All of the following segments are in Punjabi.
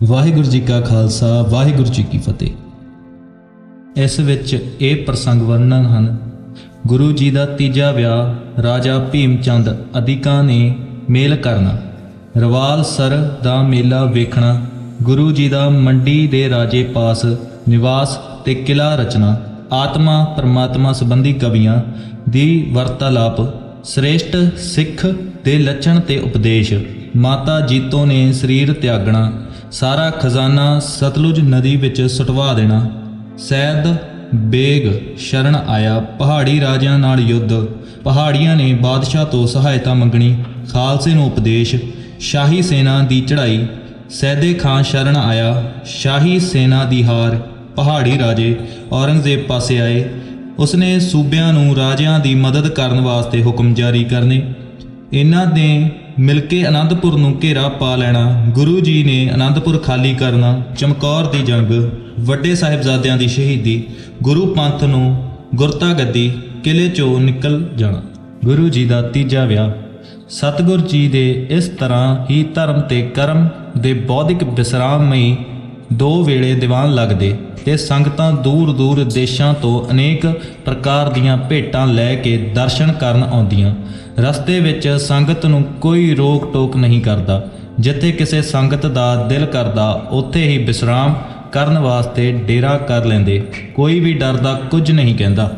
ਵਾਹਿਗੁਰੂ ਜੀ ਕਾ ਖਾਲਸਾ, ਵਾਹਿਗੁਰੂ ਜੀ ਕੀ ਫਤਿਹ। ਇਸ ਵਿੱਚ ਇਹ ਪ੍ਰਸੰਗ ਵਰਣਨ ਹਨ, ਗੁਰੂ ਜੀ ਦਾ ਤੀਜਾ ਵਿਆਹ ਰਾਜਾ ਭੀਮ ਚੰਦ ਅਧਿਕਾ ਨੇ ਮੇਲ ਕਰਨਾ। ਰਵਾਲ ਸਰ ਦਾ ਮੇਲਾ ਵੇਖਣਾ, ਗੁਰੂ ਜੀ ਦਾ ਮੰਡੀ ਦੇ ਰਾਜੇ ਪਾਸ ਨਿਵਾਸ ਤੇ ਕਿਲਾ ਰਚਨਾ ਆਤਮਾ ਪਰਮਾਤਮਾ ਸੰਬੰਧੀ ਕਵੀਆਂ ਦੀ ਵਰਤਾਲਾਪ, ਸ੍ਰੇਸ਼ਟ ਸਿੱਖ ਦੇ ਲੱਛਣ ਤੇ ਉਪਦੇਸ਼, ਮਾਤਾ ਜੀਤੋ ਨੇ ਸਰੀਰ ਤਿਆਗਣਾ ਸਾਰਾ ਖਜ਼ਾਨਾ ਸਤਲੁਜ ਨਦੀ ਵਿੱਚ ਸੁਟਵਾ ਦੇਣਾ। ਸੈਦ ਬੇਗ ਸ਼ਰਨ ਆਇਆ। ਪਹਾੜੀ ਰਾਜਿਆਂ ਨਾਲ ਯੁੱਧ। ਪਹਾੜੀਆਂ ਨੇ ਬਾਦਸ਼ਾਹ ਤੋਂ ਸਹਾਇਤਾ ਮੰਗਣੀ। ਖਾਲਸੇ ਨੂੰ ਉਪਦੇਸ਼। ਸ਼ਾਹੀ ਸੈਨਾ ਦੀ ਚੜ੍ਹਾਈ। ਸੈਦੇ ਖਾਨ ਸ਼ਰਨ ਆਇਆ। ਸ਼ਾਹੀ ਸੈਨਾ ਦੀ ਹਾਰ। ਪਹਾੜੀ ਰਾਜੇ ਔਰੰਗਜ਼ੇਬ ਪਾਸੇ ਆਏ। ਉਸਨੇ ਸੂਬਿਆਂ ਨੂੰ ਰਾਜਿਆਂ ਦੀ ਮਦਦ ਕਰਨ ਵਾਸਤੇ ਹੁਕਮ ਜਾਰੀ ਕਰਨੇ। ਇਹਨਾਂ ਨੇ ਮਿਲ ਕੇ ਅਨੰਦਪੁਰ ਨੂੰ ਘੇਰਾ ਪਾ ਲੈਣਾ, ਗੁਰੂ ਜੀ ਨੇ ਅਨੰਦਪੁਰ ਖਾਲੀ ਕਰਨਾ, ਚਮਕੌਰ ਦੀ ਜੰਗ, ਵੱਡੇ ਸਾਹਿਬਜ਼ਾਦਿਆਂ ਦੀ ਸ਼ਹੀਦੀ, ਗੁਰੂ ਪੰਥ ਨੂੰ ਗੁਰਤਾ ਗੱਦੀ ਕਿਲੇ ਚੋਂ ਨਿਕਲ ਜਾਣਾ। ਗੁਰੂ ਜੀ ਦਾ ਤੀਜਾ ਵਿਆਹ। ਸਤਿਗੁਰ ਜੀ ਦੇ ਇਸ ਤਰ੍ਹਾਂ ਹੀ ਧਰਮ ਤੇ ਕਰਮ ਦੇ ਬੌਧਿਕ ਵਿਸਰਾਮਈ ਦੋ ਵੇਲੇ ਦੀਵਾਨ ਲੱਗਦੇ ਤੇ ਸੰਗਤਾਂ ਦੂਰ ਦੂਰ ਦੇਸ਼ਾਂ ਤੋਂ ਅਨੇਕ ਪ੍ਰਕਾਰ ਦੀਆਂ ਭੇਟਾਂ ਲੈ ਕੇ ਦਰਸ਼ਨ ਕਰਨ ਆਉਂਦੀਆਂ। ਰਸਤੇ ਵਿੱਚ ਸੰਗਤ ਨੂੰ ਕੋਈ ਰੋਕ ਟੋਕ ਨਹੀਂ ਕਰਦਾ। ਜਿੱਥੇ ਕਿਸੇ ਸੰਗਤ ਦਾ ਦਿਲ ਕਰਦਾ, ਉੱਥੇ ਹੀ ਵਿਸਰਾਮ ਕਰਨ ਵਾਸਤੇ ਡੇਰਾ ਕਰ ਲੈਂਦੇ। ਕੋਈ ਵੀ ਡਰਦਾ ਕੁਝ ਨਹੀਂ ਕਹਿੰਦਾ।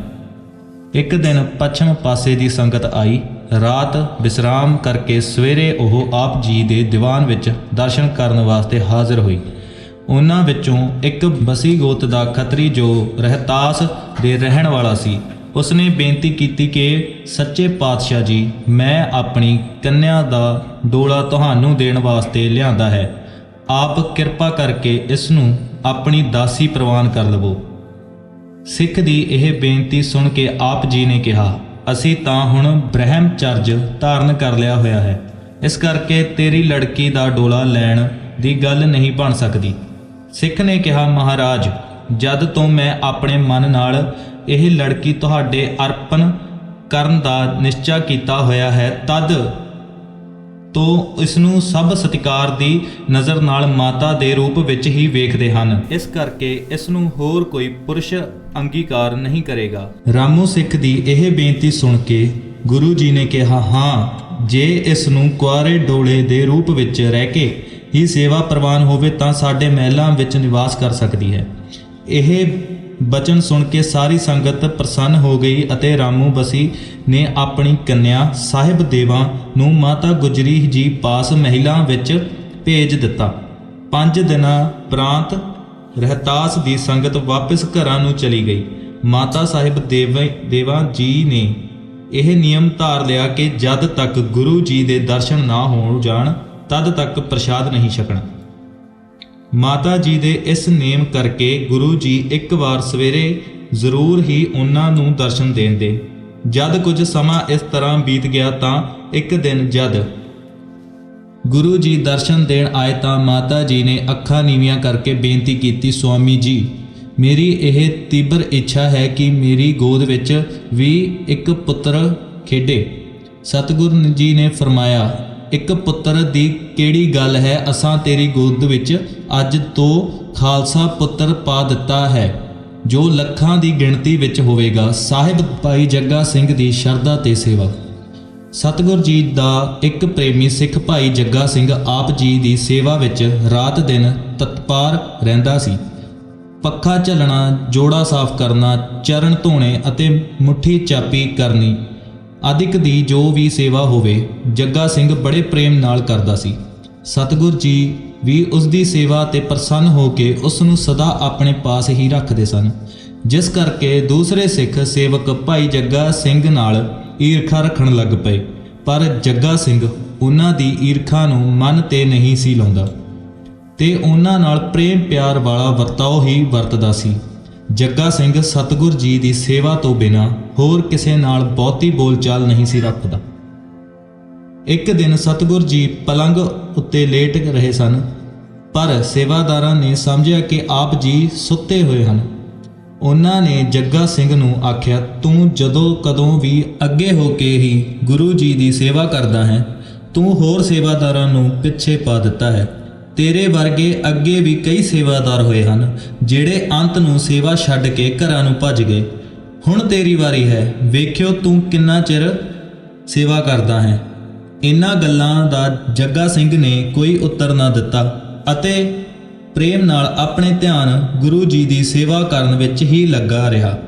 ਇੱਕ ਦਿਨ ਪੱਛਮ ਪਾਸੇ ਦੀ ਸੰਗਤ ਆਈ। ਰਾਤ ਵਿਸਰਾਮ ਕਰਕੇ ਸਵੇਰੇ ਉਹ ਆਪ ਜੀ ਦੇ ਦੀਵਾਨ ਵਿੱਚ ਦਰਸ਼ਨ ਕਰਨ ਵਾਸਤੇ ਹਾਜ਼ਰ ਹੋਈ। ਉਹਨਾਂ ਵਿੱਚੋਂ ਇੱਕ ਬਸੀ ਗੋਤ ਦਾ ਖੱਤਰੀ ਜੋ ਰਹਿਤਾਸ ਦੇ ਰਹਿਣ ਵਾਲਾ ਸੀ। ਉਸਨੇ ਬੇਨਤੀ ਕੀਤੀ ਕਿ, ਸੱਚੇ ਪਾਤਸ਼ਾਹ ਜੀ, ਮੈਂ ਆਪਣੀ ਕੰਨਿਆ ਦਾ ਡੋਲਾ ਤੁਹਾਨੂੰ ਦੇਣ ਵਾਸਤੇ ਲਿਆਂਦਾ ਹੈ। ਆਪ ਕਿਰਪਾ ਕਰਕੇ ਇਸ ਨੂੰ ਆਪਣੀ ਦਾਸੀ ਪ੍ਰਵਾਨ ਕਰ ਲਵੋ। ਸਿੱਖ ਦੀ ਇਹ ਬੇਨਤੀ ਸੁਣ ਕੇ ਆਪ ਜੀ ਨੇ ਕਿਹਾ, ਅਸੀਂ ਤਾਂ ਹੁਣ ਬ੍ਰਹਮਚਰਜ ਧਾਰਨ ਕਰ ਲਿਆ ਹੋਇਆ ਹੈ। ਇਸ ਕਰਕੇ ਤੇਰੀ ਲੜਕੀ ਦਾ ਡੋਲਾ ਲੈਣ ਦੀ ਗੱਲ ਨਹੀਂ ਬਣ ਸਕਦੀ। ਸਿੱਖ ਨੇ ਕਿਹਾ, ਮਹਾਰਾਜ, ਜਦ ਤੋਂ ਮੈਂ ਆਪਣੇ ਮਨ ਨਾਲ ਇਹ ਲੜਕੀ ਤੁਹਾਡੇ ਅਰਪਣ ਕਰਨ ਦਾ ਨਿਸ਼ਚਾ ਕੀਤਾ ਹੋਇਆ ਹੈ, ਤਦ ਤੋਂ ਇਸ ਨੂੰ ਸਭ ਸਤਿਕਾਰ ਦੀ ਨਜ਼ਰ ਨਾਲ ਮਾਤਾ ਦੇ ਰੂਪ ਵਿੱਚ ਹੀ ਵੇਖਦੇ ਹਨ। ਇਸ ਕਰਕੇ ਇਸ ਨੂੰ ਹੋਰ ਕੋਈ ਪੁਰਸ਼ ਅੰਗੀਕਾਰ ਨਹੀਂ ਕਰੇਗਾ। ਰਾਮੂ ਸਿੱਖ ਦੀ ਇਹ ਬੇਨਤੀ ਸੁਣ ਕੇ ਗੁਰੂ ਜੀ ਨੇ ਕਿਹਾ, ਹਾਂ, ਜੇ ਇਸ ਨੂੰ ਕੁਆਰੇ ਡੋਲੇ ਦੇ ਰੂਪ ਵਿੱਚ ਰਹਿ ਕੇ ਹੀ ਸੇਵਾ ਪ੍ਰਵਾਨ ਹੋਵੇ ਤਾਂ ਸਾਡੇ ਮਹਿਲਾਂ ਵਿੱਚ ਨਿਵਾਸ ਕਰ ਸਕਦੀ ਹੈ। ਇਹ ਬਚਨ ਸੁਣ ਕੇ ਸਾਰੀ ਸੰਗਤ ਪ੍ਰਸੰਨ ਹੋ ਗਈ ਅਤੇ ਰਾਮੂ ਬਸੀ ਨੇ ਆਪਣੀ ਕੰਨਿਆ ਸਾਹਿਬ ਦੇਵਾ ਨੂੰ ਮਾਤਾ ਗੁਜਰੀ ਜੀ ਪਾਸ ਮਹਿਲਾ ਵਿੱਚ ਭੇਜ ਦਿੱਤਾ। ਪੰਜ ਦਿਨਾਂ ਪ੍ਰਾਂਤ ਰਹਿਤਾਸ ਦੀ ਸੰਗਤ ਵਾਪਸ ਘਰਾਂ ਨੂੰ ਚਲੀ ਗਈ। ਮਾਤਾ ਸਾਹਿਬ ਦੇਵ, ਦੇਵਾ ਜੀ ਨੇ ਇਹ ਨਿਯਮ ਧਾਰ ਲਿਆ ਕਿ ਜਦ ਤੱਕ ਗੁਰੂ ਜੀ ਦੇ ਦਰਸ਼ਨ ਨਾ ਹੋ ਜਾਣ, ਤਦ ਤੱਕ ਪ੍ਰਸ਼ਾਦ ਨਹੀਂ ਛਕਣਾ। ਮਾਤਾ ਜੀ ਦੇ ਇਸ ਨੇਮ ਕਰਕੇ ਗੁਰੂ ਜੀ ਇੱਕ ਵਾਰ ਸਵੇਰੇ ਜ਼ਰੂਰ ਹੀ ਉਹਨਾਂ ਨੂੰ ਦਰਸ਼ਨ ਦੇਂਦੇ ਜਦ ਕੁਝ ਸਮਾਂ ਇਸ ਤਰ੍ਹਾਂ ਬੀਤ ਗਿਆ ਤਾਂ ਇੱਕ ਦਿਨ ਜਦ ਗੁਰੂ ਜੀ ਦਰਸ਼ਨ ਦੇਣ ਆਏ ਤਾਂ ਮਾਤਾ ਜੀ ਨੇ ਅੱਖਾਂ ਨੀਵੀਆਂ ਕਰਕੇ ਬੇਨਤੀ ਕੀਤੀ, ਸੁਆਮੀ ਜੀ, ਮੇਰੀ ਇਹ ਤੀਬਰ ਇੱਛਾ ਹੈ ਕਿ ਮੇਰੀ ਗੋਦ ਵਿੱਚ ਵੀ ਇੱਕ ਪੁੱਤਰ ਖੇਡੇ। ਸਤਿਗੁਰੂ ਜੀ ਨੇ ਫਰਮਾਇਆ ਇੱਕ ਪੁੱਤਰ ਦੀ ਕਿਹੜੀ ਗੱਲ ਹੈ? ਅਸਾਂ ਤੇਰੀ ਗੋਦ ਵਿੱਚ ਅੱਜ ਤੋਂ ਖਾਲਸਾ ਪੁੱਤਰ ਪਾ ਦਿੱਤਾ ਹੈ, ਜੋ ਲੱਖਾਂ ਦੀ ਗਿਣਤੀ ਵਿੱਚ ਹੋਵੇਗਾ। ਸਾਹਿਬ ਭਾਈ ਜੱਗਾ ਸਿੰਘ ਦੀ ਸ਼ਰਧਾ ਤੇ ਸੇਵਾ। ਸਤਿਗੁਰ ਜੀ ਦਾ ਇੱਕ ਪ੍ਰੇਮੀ ਸਿੱਖ ਭਾਈ ਜੱਗਾ ਸਿੰਘ ਆਪ ਜੀ ਦੀ ਸੇਵਾ ਵਿੱਚ ਰਾਤ ਦਿਨ ਤਤਪਾਰ ਰਹਿੰਦਾ ਸੀ। ਪੱਖਾ ਝੱਲਣਾ, ਜੋੜਾ ਸਾਫ਼ ਕਰਨਾ, ਚਰਨ ਧੋਣੇ ਅਤੇ ਮੁੱਠੀ ਚਾਪੀ ਕਰਨੀ ਆਦਿਕ ਦੀ ਜੋ ਵੀ ਸੇਵਾ ਹੋਵੇ, ਜੱਗਾ ਸਿੰਘ ਬੜੇ ਪ੍ਰੇਮ ਨਾਲ ਕਰਦਾ ਸੀ। ਸਤਿਗੁਰ ਜੀ ਵੀ ਉਸ ਦੀ ਸੇਵਾ ਤੇ ਪ੍ਰਸੰਨ ਹੋ ਕੇ ਉਸ ਨੂੰ ਸਦਾ ਆਪਣੇ ਪਾਸ ਹੀ ਰੱਖਦੇ ਸਨ। ਜਿਸ ਕਰਕੇ ਦੂਸਰੇ ਸਿੱਖ ਸੇਵਕ ਭਾਈ ਜੱਗਾ ਸਿੰਘ ਨਾਲ ਈਰਖਾ ਰੱਖਣ ਲੱਗ ਪਏ। ਪਰ ਜੱਗਾ ਸਿੰਘ ਉਹਨਾਂ ਦੀ ਈਰਖਾ ਨੂੰ ਮਨ ਤੇ ਨਹੀਂ ਸੀ ਲਾਉਂਦਾ। ਤੇ ਉਹਨਾਂ ਨਾਲ ਪ੍ਰੇਮ ਪਿਆਰ ਵਾਲਾ ਵਰਤਾਓ ਹੀ ਵਰਤਦਾ ਸੀ। ਜੱਗਾ ਸਿੰਘ ਸਤਿਗੁਰ ਜੀ ਦੀ ਸੇਵਾ ਤੋਂ ਬਿਨਾ ਹੋਰ ਕਿਸੇ ਨਾਲ ਬਹੁਤੀ ਬੋਲਚਾਲ ਨਹੀਂ ਸੀ ਰੱਖਦਾ। ਇੱਕ ਦਿਨ ਸਤਿਗੁਰ ਜੀ ਪਲੰਗ ਉੱਤੇ ਲੇਟ ਰਹੇ ਸਨ, ਪਰ ਸੇਵਾਦਾਰਾਂ ਨੇ ਸਮਝਿਆ ਕਿ ਆਪ ਜੀ ਸੁੱਤੇ ਹੋਏ ਹਨ। ਉਹਨਾਂ ਨੇ ਜੱਗਾ ਸਿੰਘ ਨੂੰ ਆਖਿਆ, ਤੂੰ ਜਦੋਂ ਕਦੋਂ ਵੀ ਅੱਗੇ ਹੋ ਕੇ ਹੀ ਗੁਰੂ ਜੀ ਦੀ ਸੇਵਾ ਕਰਦਾ ਹੈ, ਤੂੰ ਹੋਰ ਸੇਵਾਦਾਰਾਂ ਨੂੰ ਪਿੱਛੇ ਪਾ ਦਿੱਤਾ ਹੈ। ਤੇਰੇ ਵਰਗੇ ਅੱਗੇ ਵੀ ਕਈ ਸੇਵਾਦਾਰ ਹੋਏ ਹਨ, ਜਿਹੜੇ ਅੰਤ ਨੂੰ ਸੇਵਾ ਛੱਡ ਕੇ ਘਰਾਂ ਨੂੰ ਭੱਜ ਗਏ। ਹੁਣ ਤੇਰੀ ਵਾਰੀ ਹੈ, ਵੇਖਿਓ ਤੂੰ ਕਿੰਨਾ ਚਿਰ ਸੇਵਾ ਕਰਦਾ ਹੈ। ਇਨ੍ਹਾਂ ਗੱਲਾਂ ਦਾ ਜੱਗਾ ਸਿੰਘ ਨੇ ਕੋਈ ਉੱਤਰ ਨਾ ਦਿੱਤਾ ਅਤੇ ਪ੍ਰੇਮ ਨਾਲ ਆਪਣੇ ਧਿਆਨ ਗੁਰੂ ਜੀ ਦੀ ਸੇਵਾ ਕਰਨ ਵਿੱਚ ਹੀ ਲੱਗਾ ਰਿਹਾ।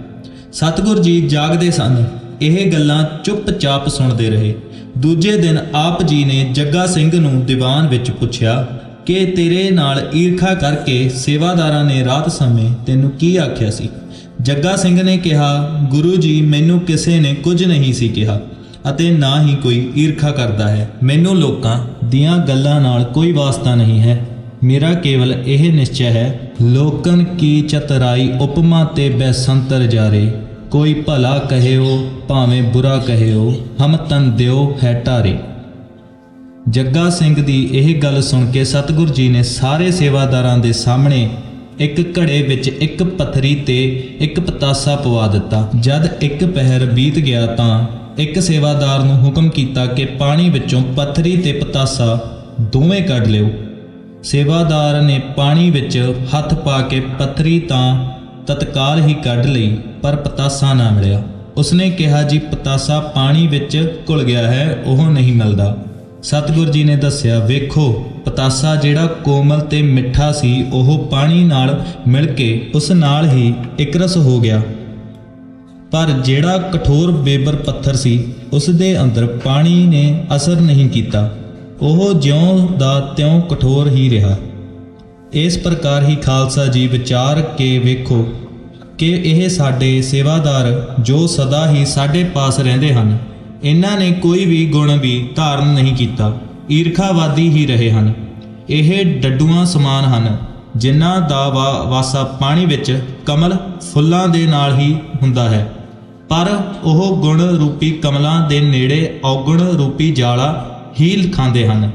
ਸਤਿਗੁਰ ਜੀ ਜਾਗਦੇ ਸਨ। ਇਹ ਗੱਲਾਂ ਚੁੱਪਚਾਪ ਸੁਣਦੇ ਰਹੇ। ਦੂਜੇ ਦਿਨ ਆਪ ਜੀ ਨੇ ਜੱਗਾ ਸਿੰਘ ਨੂੰ ਦੀਵਾਨ ਵਿੱਚ ਪੁੱਛਿਆ ਕਿ ਤੇਰੇ ਨਾਲ ਈਰਖਾ ਕਰਕੇ ਸੇਵਾਦਾਰਾਂ ਨੇ ਰਾਤ ਸਮੇਂ ਤੈਨੂੰ ਕੀ ਆਖਿਆ ਸੀ? ਜੱਗਾ ਸਿੰਘ ਨੇ ਕਿਹਾ, ਗੁਰੂ ਜੀ, ਮੈਨੂੰ ਕਿਸੇ ਨੇ ਕੁਝ ਨਹੀਂ ਸੀ ਕਿਹਾ ਅਤੇ ਨਾ ਹੀ ਕੋਈ ਈਰਖਾ ਕਰਦਾ ਹੈ। ਮੈਨੂੰ ਲੋਕਾਂ ਦੀਆਂ ਗੱਲਾਂ ਨਾਲ ਕੋਈ ਵਾਸਤਾ ਨਹੀਂ ਹੈ। ਮੇਰਾ ਕੇਵਲ ਇਹ ਨਿਸ਼ਚੈ ਹੈ, ਲੋਕਨ ਕੀ ਚਤਰਾਈ ਉਪਮਾ ਤੇ ਬੈਸੰਤਰ ਜਾਰੇ। ਕੋਈ ਭਲਾ ਕਹਿਓ, ਭਾਵੇਂ ਬੁਰਾ ਕਹਿਓ, ਹਮ ਤਨ ਦਿਓ ਹੈ ਟਾਰੇ। ਜੱਗਾ ਸਿੰਘ ਦੀ ਇਹ ਗੱਲ ਸੁਣ ਕੇ ਸਤਿਗੁਰ ਜੀ ਨੇ ਸਾਰੇ ਸੇਵਾਦਾਰਾਂ ਦੇ ਸਾਹਮਣੇ ਇੱਕ ਘੜੇ ਵਿੱਚ ਇੱਕ ਪੱਥਰੀ ਤੇ ਇੱਕ ਪਤਾਸਾ ਪਵਾ ਦਿੱਤਾ। ਜਦ ਇੱਕ ਪਹਿਰ ਬੀਤ ਗਿਆ ਤਾਂ ਇੱਕ ਸੇਵਾਦਾਰ ਨੂੰ ਹੁਕਮ ਕੀਤਾ ਕਿ ਪਾਣੀ ਵਿੱਚੋਂ ਪੱਥਰੀ ਤੇ ਪਤਾਸਾ ਦੋਵੇਂ ਕੱਢ ਲਿਓ। ਸੇਵਾਦਾਰ ਨੇ ਪਾਣੀ ਵਿੱਚ ਹੱਥ ਪਾ ਕੇ ਪੱਥਰੀ ਤਾਂ ਤਤਕਾਲ ਹੀ ਕੱਢ ਲਈ, ਪਰ ਪਤਾਸਾ ਨਾ ਮਿਲਿਆ। ਉਸਨੇ ਕਿਹਾ, ਜੀ, ਪਤਾਸਾ ਪਾਣੀ ਵਿੱਚ ਘੁਲ ਗਿਆ ਹੈ, ਉਹ ਨਹੀਂ ਮਿਲਦਾ। ਸਤਿਗੁਰ ਜੀ ਨੇ ਦੱਸਿਆ, ਵੇਖੋ, ਪਤਾਸਾ ਜਿਹੜਾ ਕੋਮਲ ਤੇ ਮਿੱਠਾ ਸੀ, ਉਹ ਪਾਣੀ ਨਾਲ ਮਿਲ ਕੇ ਉਸ ਨਾਲ ਹੀ ਇਕਰਸ ਹੋ ਗਿਆ। ਪਰ ਜਿਹੜਾ ਕਠੋਰ ਬੇਬਰ ਪੱਥਰ ਸੀ, ਉਸ ਦੇ ਅੰਦਰ ਪਾਣੀ ਨੇ ਅਸਰ ਨਹੀਂ ਕੀਤਾ। ਉਹ ਜਿਉਂ ਦਾ ਤਿਉਂ ਕਠੋਰ ਹੀ ਰਿਹਾ। ਇਸ ਪ੍ਰਕਾਰ ਹੀ ਖਾਲਸਾ ਜੀ ਵਿਚਾਰ ਕੇ ਵੇਖੋ ਕਿ ਇਹ ਸਾਡੇ ਸੇਵਾਦਾਰ ਜੋ ਸਦਾ ਹੀ ਸਾਡੇ ਪਾਸ ਰਹਿੰਦੇ ਹਨ। ਇਹਨਾਂ ਨੇ ਕੋਈ ਵੀ ਗੁਣ ਵੀ ਧਾਰਨ ਨਹੀਂ ਕੀਤਾ। ਈਰਖਾਵਾਦੀ ਹੀ ਰਹੇ ਹਨ। ਇਹ ਡੱਡੂਆਂ ਸਮਾਨ ਹਨ, ਜਿਨ੍ਹਾਂ ਦਾ ਵਾ- ਵਾਸਾ ਪਾਣੀ ਵਿੱਚ ਕਮਲ ਫੁੱਲਾਂ ਦੇ ਨਾਲ ਹੀ ਹੁੰਦਾ ਹੈ। ਪਰ ਉਹ ਗੁਣ ਰੂਪੀ ਕਮਲਾਂ ਦੇ ਨੇੜੇ ਔਗੁਣ ਰੂਪੀ ਜਾਲਾ ਹੀ ਖਾਂਦੇ ਹਨ।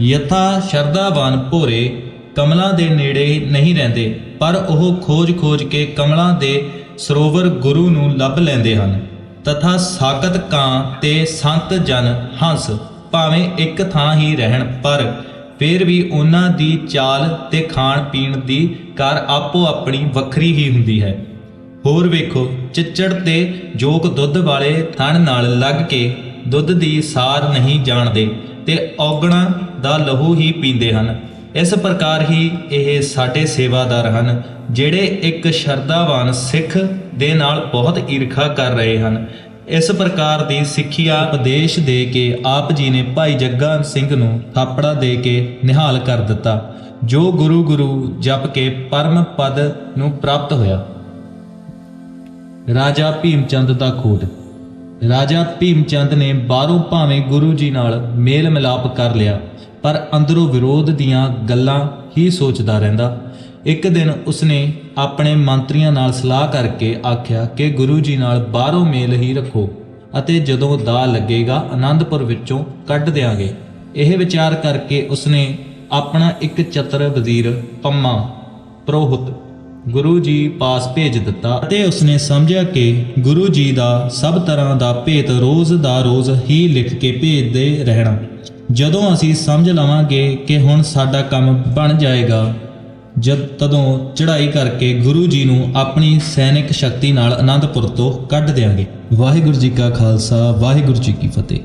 ਯਥਾ ਸ਼ਰਧਾਵਾਨ ਭੋਰੇ ਕਮਲਾਂ ਦੇ ਨੇੜੇ ਨਹੀਂ ਰਹਿੰਦੇ, ਪਰ ਉਹ ਖੋਜ-ਖੋਜ ਕੇ ਕਮਲਾਂ ਦੇ ਸਰੋਵਰ ਗੁਰੂ ਨੂੰ ਲੱਭ ਲੈਂਦੇ ਹਨ। ਤਥਾ ਸਾਕਤ ਕਾਂ ਤੇ ਸੰਤ ਜਨ ਹੰਸ, ਭਾਵੇਂ ਇੱਕ ਥਾਂ ਹੀ ਰਹਿਣ, ਪਰ ਫਿਰ ਵੀ ਉਹਨਾਂ ਦੀ ਚਾਲ ਤੇ ਖਾਣ ਪੀਣ ਦੀ ਕਰ ਆਪੋ ਆਪਣੀ ਵੱਖਰੀ ਹੀ ਹੁੰਦੀ ਹੈ। ਹੋਰ ਵੇਖੋ, ਚਿੱਚੜ ਤੇ ਜੋਕ ਦੁੱਧ ਵਾਲੇ ਥਣ ਨਾਲ ਲੱਗ ਕੇ ਦੁੱਧ ਦੀ ਸਾਰ ਨਹੀਂ ਜਾਣਦੇ ਤੇ ਔਗਣਾ ਦਾ ਲਹੂ ਹੀ ਪੀਂਦੇ ਹਨ। ਇਸ ਪ੍ਰਕਾਰ ਹੀ ਇਹ ਸਾਡੇ ਸੇਵਾਦਾਰ ਹਨ, ਜਿਹੜੇ ਇੱਕ ਸ਼ਰਧਾਵਾਨ ਸਿੱਖ ਦੇ ਨਾਲ ਬਹੁਤ ਈਰਖਾ ਕਰ ਰਹੇ ਹਨ। ਇਸ ਪ੍ਰਕਾਰ ਦੀ ਸਿੱਖਿਆ ਉਪਦੇਸ਼ ਦੇ ਕੇ ਆਪ ਜੀ ਨੇ ਭਾਈ ਜੱਗਾ ਸਿੰਘ ਨੂੰ ਥਾਪੜਾ ਦੇ ਕੇ ਨਿਹਾਲ ਕਰ ਦਿੱਤਾ, ਜੋ ਗੁਰੂ ਗੁਰੂ ਜਪ ਕੇ ਪਰਮ ਪਦ ਨੂੰ ਪ੍ਰਾਪਤ ਹੋਇਆ। ਰਾਜਾ ਭੀਮਚੰਦ ਦਾ ਖੋਟ ਰਾਜਾ ਭੀਮਚੰਦ ਨੇ ਬਾਹਰੋਂ ਭਾਵੇਂ ਗੁਰੂ ਜੀ ਨਾਲ ਮੇਲ ਮਿਲਾਪ ਕਰ ਲਿਆ, ਪਰ ਅੰਦਰੋਂ ਵਿਰੋਧ ਦੀਆਂ ਗੱਲਾਂ ਹੀ ਸੋਚਦਾ ਰਹਿੰਦਾ। ਇੱਕ ਦਿਨ ਉਸਨੇ ਆਪਣੇ ਮੰਤਰੀਆਂ ਨਾਲ ਸਲਾਹ ਕਰਕੇ ਆਖਿਆ ਕਿ ਗੁਰੂ ਜੀ ਨਾਲ ਬਾਹਰੋਂ ਮੇਲ ਹੀ ਰੱਖੋ ਅਤੇ ਜਦੋਂ ਦਾ ਲੱਗੇਗਾ ਆਨੰਦਪੁਰ ਵਿੱਚੋਂ ਕੱਢ ਦਿਆਂਗੇ। ਇਹ ਵਿਚਾਰ ਕਰਕੇ ਉਸਨੇ ਆਪਣਾ ਇੱਕ ਚਤਰ ਵਜ਼ੀਰ ਪੰਮਾ ਪ੍ਰੋਹਤ ਗੁਰੂ ਜੀ ਪਾਸ ਭੇਜ ਦਿੱਤਾ ਅਤੇ ਉਸਨੇ ਸਮਝਿਆ ਕਿ ਗੁਰੂ ਜੀ ਦਾ ਸਭ ਤਰ੍ਹਾਂ ਦਾ ਭੇਤ ਰੋਜ਼ ਦਾ ਰੋਜ਼ ਹੀ ਲਿਖ ਕੇ ਭੇਜਦੇ ਰਹਿਣਾ। ਜਦੋਂ ਅਸੀਂ ਸਮਝ ਲਵਾਂਗੇ ਕਿ ਹੁਣ ਸਾਡਾ ਕੰਮ ਬਣ ਜਾਏਗਾ ਜਦ ਤਦੋਂ ਚੜ੍ਹਾਈ ਕਰਕੇ ਗੁਰੂ ਜੀ ਨੂੰ ਆਪਣੀ ਸੈਨਿਕ ਸ਼ਕਤੀ ਨਾਲ ਅਨੰਦਪੁਰ ਤੋਂ ਕੱਢ ਦੇਵਾਂਗੇ ਵਾਹਿਗੁਰੂ ਜੀ ਕਾ ਖਾਲਸਾ, ਵਾਹਿਗੁਰੂ ਜੀ ਕੀ ਫਤਿਹ।